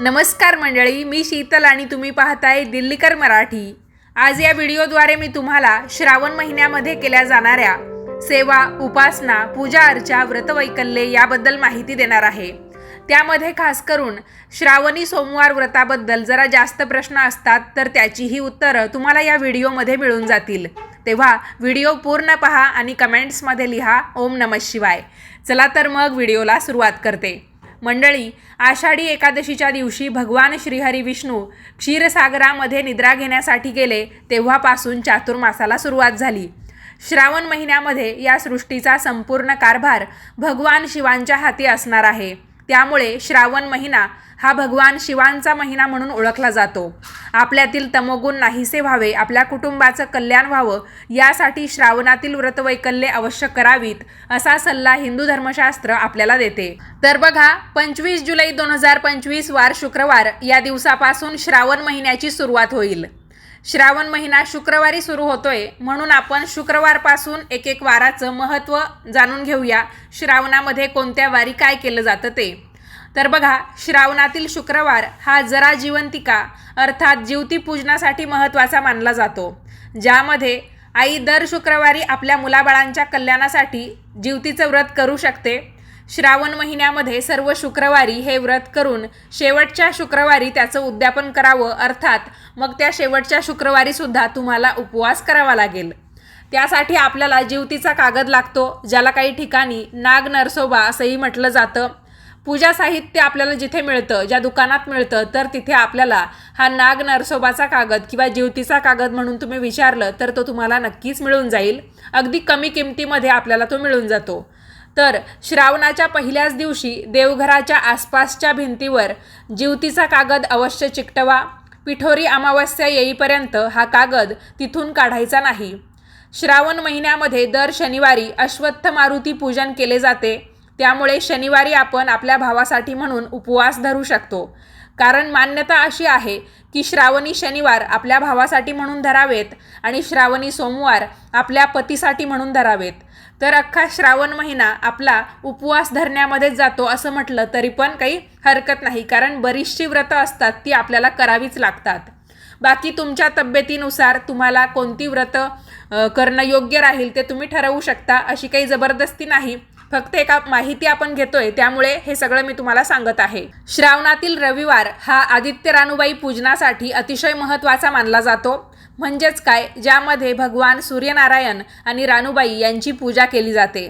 नमस्कार मंडळी मी शीतल आणि तुम्ही पाहताय दिल्लीकर मराठी. आज या व्हिडिओद्वारे मी तुम्हाला श्रावण महिन्यामध्ये केल्या जाणाऱ्या सेवा उपासना पूजा अर्चा व्रतवैकल्ये याबद्दल माहिती देणार आहे. त्यामध्ये खास करून श्रावणी सोमवार व्रताबद्दल जरा जास्त प्रश्न असतात तर त्याचीही उत्तरं तुम्हाला या व्हिडिओमध्ये मिळून जातील. तेव्हा व्हिडिओ पूर्ण पहा आणि कमेंट्समध्ये लिहा ओम नमः शिवाय. चला तर मग व्हिडिओला सुरुवात करते. मंडळी आषाढी एकादशीच्या दिवशी भगवान श्रीहरी विष्णू क्षीरसागरामध्ये निद्रा घेण्यासाठी गेले तेव्हापासून चातुर्मासाला सुरुवात झाली. श्रावण महिन्यामध्ये या सृष्टीचा संपूर्ण कारभार भगवान शिवांच्या हाती असणार आहे. त्यामुळे श्रावण महिना हा भगवान शिवांचा महिना म्हणून ओळखला जातो. आपल्यातील तमोगुण नाहीसे व्हावे आपल्या कुटुंबाचं कल्याण व्हावं यासाठी श्रावणातील व्रतवैकल्ये अवश्य करावीत असा सल्ला हिंदू धर्मशास्त्र आपल्याला देते. तर बघा पंचवीस जुलै दोन हजार पंचवीस वार शुक्रवार या दिवसापासून श्रावण महिन्याची सुरुवात होईल. श्रावण महिना शुक्रवारी सुरू होतोय. म्हणून आपण शुक्रवारपासून एक एक वाराचं महत्त्व जाणून घेऊया. श्रावणामध्ये कोणत्या वारी काय केलं जातं ते. तर बघा श्रावणातील शुक्रवार हा जरा जिवंतिका अर्थात जीवती पूजनासाठी महत्त्वाचा मानला जातो. ज्यामध्ये आई दर शुक्रवारी आपल्या मुलाबाळांच्या कल्याणासाठी जीवतीचं व्रत करू शकते. श्रावण महिन्यामध्ये सर्व शुक्रवारी हे व्रत करून शेवटच्या शुक्रवारी त्याचं उद्यापन करावं अर्थात मग त्या शेवटच्या शुक्रवारीसुद्धा तुम्हाला उपवास करावा लागेल. त्यासाठी आपल्याला जीवतीचा कागद लागतो ज्याला काही ठिकाणी नाग नरसोबा असंही म्हटलं जातं. पूजा साहित्य आपल्याला जिथे मिळतं ज्या दुकानात मिळतं तर तिथे आपल्याला हा नाग नरसोबाचा कागद किंवा जीवतीचा कागद म्हणून तुम्ही विचारलं तर तो तुम्हाला नक्कीच मिळून जाईल. अगदी कमी किमतीमध्ये आपल्याला तो मिळून जातो. तर श्रावणाच्या पहिल्याच दिवशी देवघराच्या आसपासच्या भिंतीवर जीवतीचा कागद अवश्य चिकटवा. पिठोरी अमावस्या येईपर्यंत हा कागद तिथून काढायचा नाही. श्रावण महिन्यामध्ये दर शनिवारी अश्वत्थ मारुती पूजन केले जाते. त्यामुळे शनिवारी आपण आपल्या भावासाठी म्हणून उपवास धरू शकतो. कारण मान्यता अशी आहे की श्रावणी शनिवार आपल्या भावासाठी म्हणून धरावेत आणि श्रावणी सोमवार आपल्या पतीसाठी म्हणून धरावेत. तर अख्खा श्रावण महिना आपला उपवास धरण्यामध्येच जातो असं म्हटलं तरी पण काही हरकत नाही. कारण बरीचशी व्रतं असतात ती आपल्याला करावीच लागतात. बाकी तुमच्या तब्येतीनुसार तुम्हाला कोणती व्रतं करणं योग्य राहील ते तुम्ही ठरवू शकता अशी काही जबरदस्ती नाही. फक्त एका माहिती आपण घेतोय त्यामुळे हे सगळं मी तुम्हाला सांगत आहे. श्रावणातील रविवार हा आदित्य रानुबाई पूजनासाठी अतिशय महत्त्वाचा मानला जातो. म्हणजेच काय? ज्यामध्ये भगवान सूर्यनारायण आणि रानुबाई यांची पूजा केली जाते.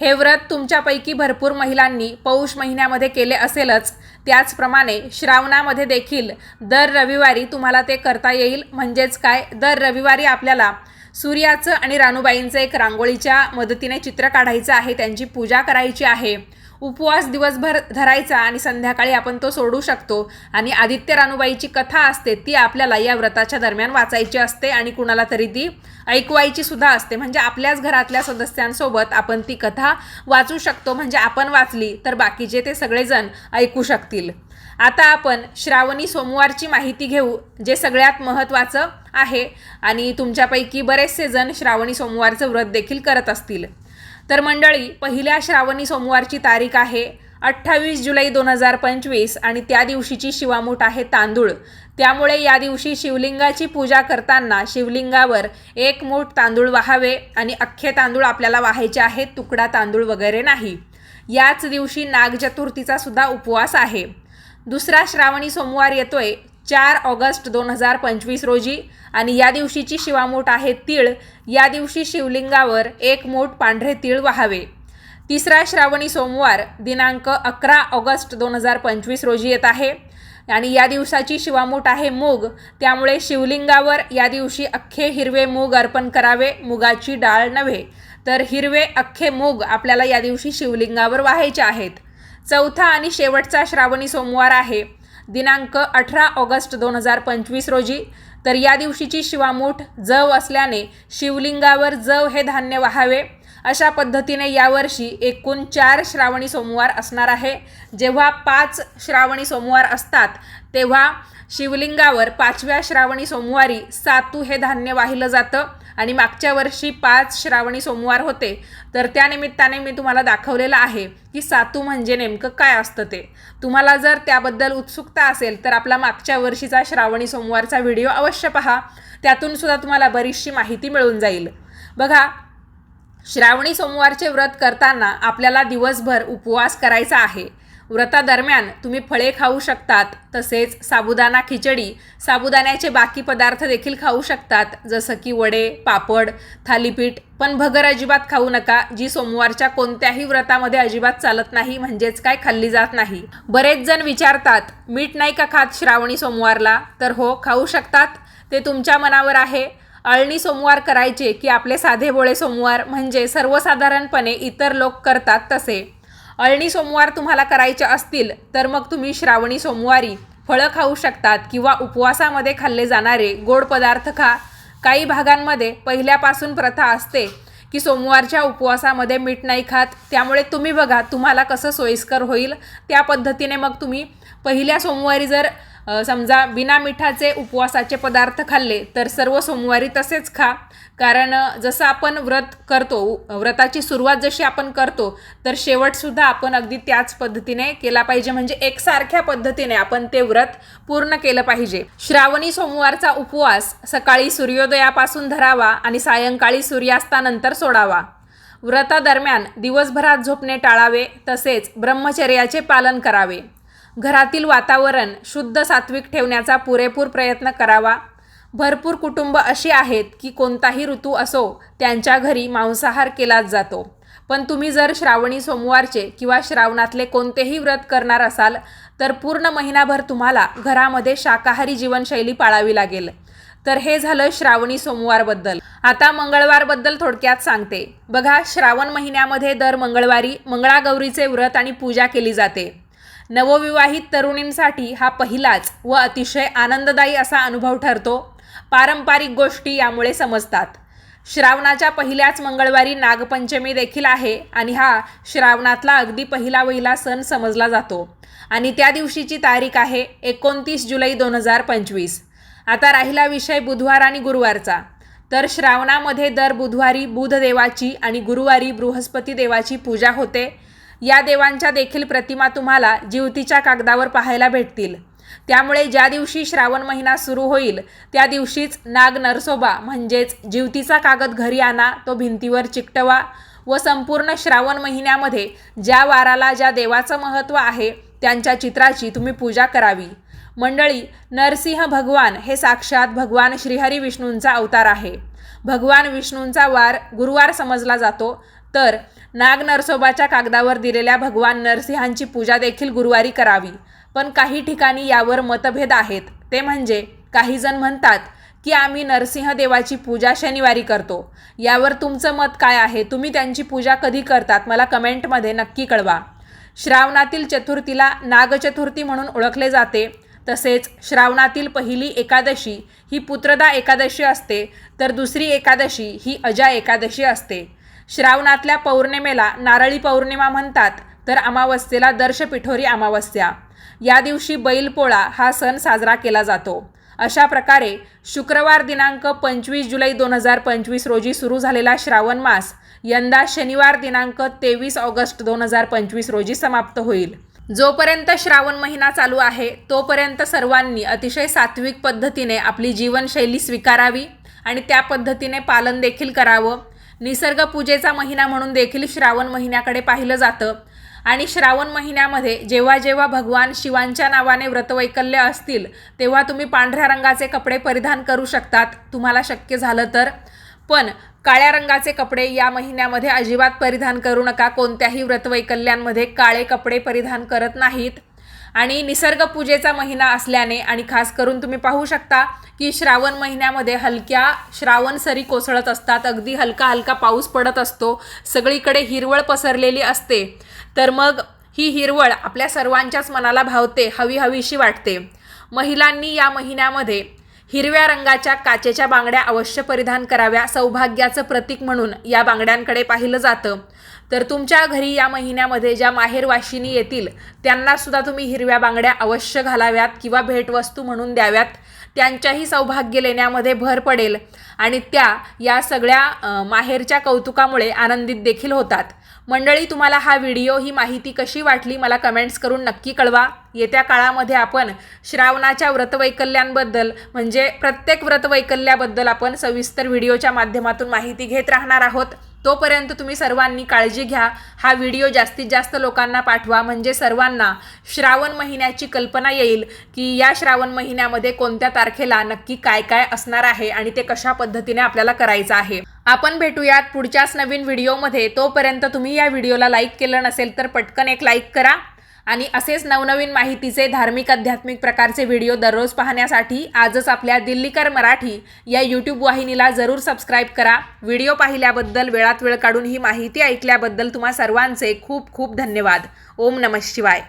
हे व्रत तुमच्यापैकी भरपूर महिलांनी पौष महिन्यामध्ये केले असेलच. त्याचप्रमाणे श्रावणामध्ये देखील दर रविवारी तुम्हाला ते करता येईल. म्हणजेच काय? दर रविवारी आपल्याला सूर्याचं आणि रानूबाईंचं एक रांगोळीच्या मदतीने चित्र काढायचं आहे त्यांची पूजा करायची आहे. उपवास दिवसभर धरायचा आणि संध्याकाळी आपण तो सोडू शकतो. आणि आदित्य रानूबाईची कथा असते ती आपल्याला या व्रताच्या दरम्यान वाचायची असते आणि कुणाला तरी ती ऐकवायची सुद्धा असते. म्हणजे आपल्याच घरातल्या सदस्यांसोबत आपण ती कथा वाचू शकतो. म्हणजे आपण वाचली तर बाकीचे ते सगळेजण ऐकू शकतील. आता आपण श्रावणी सोमवारची माहिती घेऊ जे सगळ्यात महत्त्वाचं आहे. आणि तुमच्यापैकी बरेचसे जण श्रावणी सोमवारचं व्रत देखील करत असतील. तर मंडळी पहिल्या श्रावणी सोमवारची तारीख आहे अठ्ठावीस जुलै दोन हजार पंचवीस आणि त्या दिवशीची शिवामूठ आहे तांदूळ. त्यामुळे या दिवशी शिवलिंगाची पूजा करताना शिवलिंगावर एक मूठ तांदूळ वाहावे आणि अख्खे तांदूळ आपल्याला वाहायचे आहेत तुकडा तांदूळ वगैरे नाही. याच दिवशी नागचतुर्थीचा सुद्धा उपवास आहे. दुसरा श्रावणी सोमवार येतोय चार ऑगस्ट दोन हजार पंचवीस रोजी. आणि या दिवशीची शिवामूठ आहे तीळ. या दिवशी शिवलिंगावर एक मूठ पांढरे तीळ वाहावे. तिसरा श्रावणी सोमवार दिनांक अकरा ऑगस्ट दोन हजार पंचवीस रोजी येत आहे. आणि या दिवसाची शिवामूठ आहे मूग. त्यामुळे शिवलिंगावर या दिवशी अख्खे हिरवे मूग अर्पण करावे मुगाची डाळ नव्हे. तर हिरवे अख्खे मूग आपल्याला या दिवशी शिवलिंगावर वाहायचे आहेत. चौथा आणि शेवटचा श्रावणी सोमवार आहे. दिनांक अठरा ऑगस्ट दोन हजार पंचवीस रोजी. तर या दिवशीची शिवामूठ जव असल्याने शिवलिंगावर जव हे धान्य वाहावे. अशा पद्धतीने यावर्षी एकूण चार श्रावणी सोमवार असणार आहे. जेव्हा पाच श्रावणी सोमवार असतात तेव्हा शिवलिंगावर पाचव्या श्रावणी सोमवारी सातू हे धान्य वाहिलं जातं. आणि मागच्या वर्षी पाच श्रावणी सोमवार होते तर त्या निमित्ताने मी तुम्हाला दाखवलेलं आहे की सातू म्हणजे नेमकं काय असतं ते. तुम्हाला जर त्याबद्दल उत्सुकता असेल तर आपला मागच्या वर्षीचा श्रावणी सोमवारचा व्हिडिओ अवश्य पहा. त्यातून सुद्धा तुम्हाला बरीचशी माहिती मिळून जाईल. बघा श्रावणी सोमवारचे व्रत करताना आपल्याला दिवसभर उपवास करायचा आहे. व्रतादरम्यान तुम्ही फळे खाऊ शकतात तसेच साबुदाणा खिचडी साबुदाण्याचे बाकी पदार्थ देखील खाऊ शकतात जसं की वडे पापड थालीपीठ. पण भगर अजिबात खाऊ नका जी सोमवारच्या कोणत्याही व्रतामध्ये अजिबात चालत नाही म्हणजेच काय खाल्ली जात नाही. बरेच जण विचारतात मीठ नाही का खात श्रावणी सोमवारला? तर हो खाऊ शकतात. ते तुमच्या मनावर आहे. अळणी सोमवार करायचे की आपले साधे बोळे सोमवार म्हणजे सर्वसाधारणपणे इतर लोक करतात तसे. अळणी सोमवार तुम्हाला करायचे असतील तर मग तुम्ही श्रावणी सोमवारी फळं खाऊ शकतात किंवा उपवासामध्ये खाल्ले जाणारे गोड पदार्थ खा. काही भागांमध्ये पहिल्यापासून प्रथा असते की सोमवारच्या उपवासामध्ये मीठ नाही खात. त्यामुळे तुम्ही बघा तुम्हाला कसं सोयीस्कर होईल. त्या पद्धतीने मग तुम्ही पहिल्या सोमवारी जर समजा बिना मिठाचे उपवासाचे पदार्थ खाल्ले तर सर्व सोमवारी तसेच खा. कारण जसं आपण व्रत करतो व्रताची सुरुवात जशी आपण करतो तर शेवटसुद्धा आपण अगदी त्याच पद्धतीने केला पाहिजे. म्हणजे एकसारख्या पद्धतीने आपण ते व्रत पूर्ण केलं पाहिजे. श्रावणी सोमवारचा उपवास सकाळी सूर्योदयापासून धरावा आणि सायंकाळी सूर्यास्तानंतर सोडावा. व्रतादरम्यान दिवसभरात झोपणे टाळावे तसेच ब्रह्मचर्याचे पालन करावे. घरातील वातावरण शुद्ध सात्विक ठेवण्याचा पुरेपूर प्रयत्न करावा. भरपूर कुटुंब अशी आहेत की कोणताही ऋतू असो त्यांच्या घरी मांसाहार केलाच जातो. पण तुम्ही जर श्रावणी सोमवारचे किंवा श्रावणातले कोणतेही व्रत करणार असाल तर पूर्ण महिनाभर तुम्हाला घरामध्ये शाकाहारी जीवनशैली पाळावी लागेल. तर हे झालं श्रावणी सोमवारबद्दल. आता मंगळवारबद्दल थोडक्यात सांगते. बघा श्रावण महिन्यामध्ये दर मंगळवारी मंगळागौरीचे व्रत आणि पूजा केली जाते. नवविवाहित तरुणींसाठी हा पहिलाच व अतिशय आनंददायी असा अनुभव ठरतो. पारंपरिक गोष्टी यामुळे समजतात. श्रावणाच्या पहिल्याच मंगळवारी नागपंचमी देखील आहे आणि हा श्रावणातला अगदी पहिला वहिला सण समजला जातो. आणि त्या दिवशीची तारीख आहे एकोणतीस जुलै दोन हजार पंचवीस. आता राहिला विषय बुधवार आणि गुरुवारचा. तर श्रावणामध्ये दर बुधवारी बुधदेवाची आणि गुरुवारी बृहस्पती देवाची पूजा होते. या देवांच्या देखील प्रतिमा तुम्हाला जीवतीच्या कागदावर पाहायला भेटतील. त्यामुळे ज्या दिवशी श्रावण महिना सुरू होईल त्या दिवशीच नाग नरसोबा म्हणजेच जीवतीचा कागद घरी आणा तो भिंतीवर चिकटवा व संपूर्ण श्रावण महिन्यामध्ये ज्या वाराला ज्या देवाचं महत्त्व आहे त्यांच्या चित्राची तुम्ही पूजा करावी. मंडळी नरसिंह भगवान हे साक्षात भगवान श्रीहरी विष्णूंचा अवतार आहे. भगवान विष्णूंचा वार गुरुवार समजला जातो. तर नाग नरसोबाच्या कागदावर दिलेल्या भगवान नरसिंहांची पूजा देखील गुरुवारी करावी. पण काही ठिकाणी यावर मतभेद आहेत. ते म्हणजे काही जण म्हणतात की आम्ही नरसिंह देवाची पूजा शनिवारी करतो. यावर तुमचं मत काय आहे? तुम्ही त्यांची पूजा कधी करतात? मला कमेंटमध्ये नक्की कळवा. श्रावणातील चतुर्थीला नागचतुर्थी म्हणून ओळखले जाते. तसेच श्रावणातील पहिली एकादशी ही पुत्रदा एकादशी असते. तर दुसरी एकादशी ही अजा एकादशी असते. श्रावणातल्या पौर्णिमेला नारळी पौर्णिमा म्हणतात तर अमावस्येला दर्श पिठोरी अमावस्या. या दिवशी बैलपोळा हा सण साजरा केला जातो. अशा प्रकारे शुक्रवार दिनांक पंचवीस जुलै दोन हजार पंचवीस रोजी सुरू झालेला श्रावण मास यंदा शनिवार दिनांक तेवीस ऑगस्ट दोन हजार पंचवीस रोजी समाप्त होईल. जोपर्यंत श्रावण महिना चालू आहे तोपर्यंत सर्वांनी अतिशय सात्विक पद्धतीने आपली जीवनशैली स्वीकारावी आणि त्या पद्धतीने पालन देखील करावं निसर्ग पूजेचा महिना म्हणून देखील श्रावण महिन्याकडे पाहिलं जातं. आणि श्रावण महिन्यामध्ये जेव्हा जेव्हा भगवान शिवांच्या नावाने व्रतवैकल्य असतील तेव्हा तुम्ही पांढऱ्या रंगाचे कपडे परिधान करू शकतात. तुम्हाला शक्य झालं तर. पण काळ्या रंगाचे कपडे या महिन्यामध्ये अजिबात परिधान करू नका. कोणत्याही व्रतवैकल्यांमध्ये काळे कपडे परिधान करत नाहीत. आणि निसर्ग पूजेचा महिना असल्याने आणि खास करून तुम्ही पाहू शकता की श्रावण महिन्यामध्ये हलक्या श्रावण सरी कोसळत असतात. अगदी हलका हलका पाऊस पडत असतो. सगळीकडे हिरवळ पसरलेली असते. तर मग ही हिरवळ आपल्या सर्वांच्याच मनाला भावते हवी हवीशी वाटते. महिलांनी या महिन्यामध्ये हिरव्या रंगाच्या काचेच्या बांगड्या अवश्य परिधान कराव्या. सौभाग्याचं प्रतीक म्हणून या बांगड्यांकडे पाहिलं जातं. तर तुमच्या घरी या महिन्यामध्ये ज्या माहेरवाशिनी येतील त्यांनासुद्धा तुम्ही हिरव्या बांगड्या अवश्य घालाव्यात किंवा भेटवस्तू म्हणून द्याव्यात. त्यांच्याही सौभाग्य लेण्यामध्ये भर पडेल आणि त्या या सगळ्या माहेरच्या कौतुकामुळे आनंदित देखील होतात. मंडळी तुम्हाला हा व्हिडिओ ही माहिती कशी वाटली मला कमेंट्स करून नक्की कळवा. येत्या काळामध्ये आपण श्रावणाच्या व्रतवैकल्यांबद्दल म्हणजे प्रत्येक व्रतवैकल्याबद्दल आपण सविस्तर व्हिडिओच्या माध्यमातून माहिती घेत राहणार आहोत. तोपर्यंत तुम्ही सर्वांनी काळजी घ्या. हा व्हिडिओ जास्तीत जास्त लोकांना पाठवा. म्हणजे सर्वांना श्रावण महिन्याची कल्पना येईल की या श्रावण महिन्यामध्ये कोणत्या तारखेला नक्की काय काय असणार आहे आणि ते कशा पद्धतीने आपल्याला करायचं आहे. आपण भेटूयात पुढच्याच नवीन व्हिडिओमध्ये. तोपर्यंत तुम्ही या व्हिडिओला लाईक केलं नसेल तर पटकन एक लाईक करा. आणि असेच नवनवीन माहितीचे धार्मिक आध्यात्मिक प्रकारचे व्हिडिओ दररोज पाहण्यासाठी आजच आपल्या दिल्लीकर मराठी या यूट्यूब वाहिनीला जरूर सबस्क्राईब करा. व्हिडिओ पाहिल्याबद्दल वेळात वेळ काढून ही माहिती ऐकल्याबद्दल तुम्हा सर्वांचे खूप खूप धन्यवाद. ओम नमः शिवाय.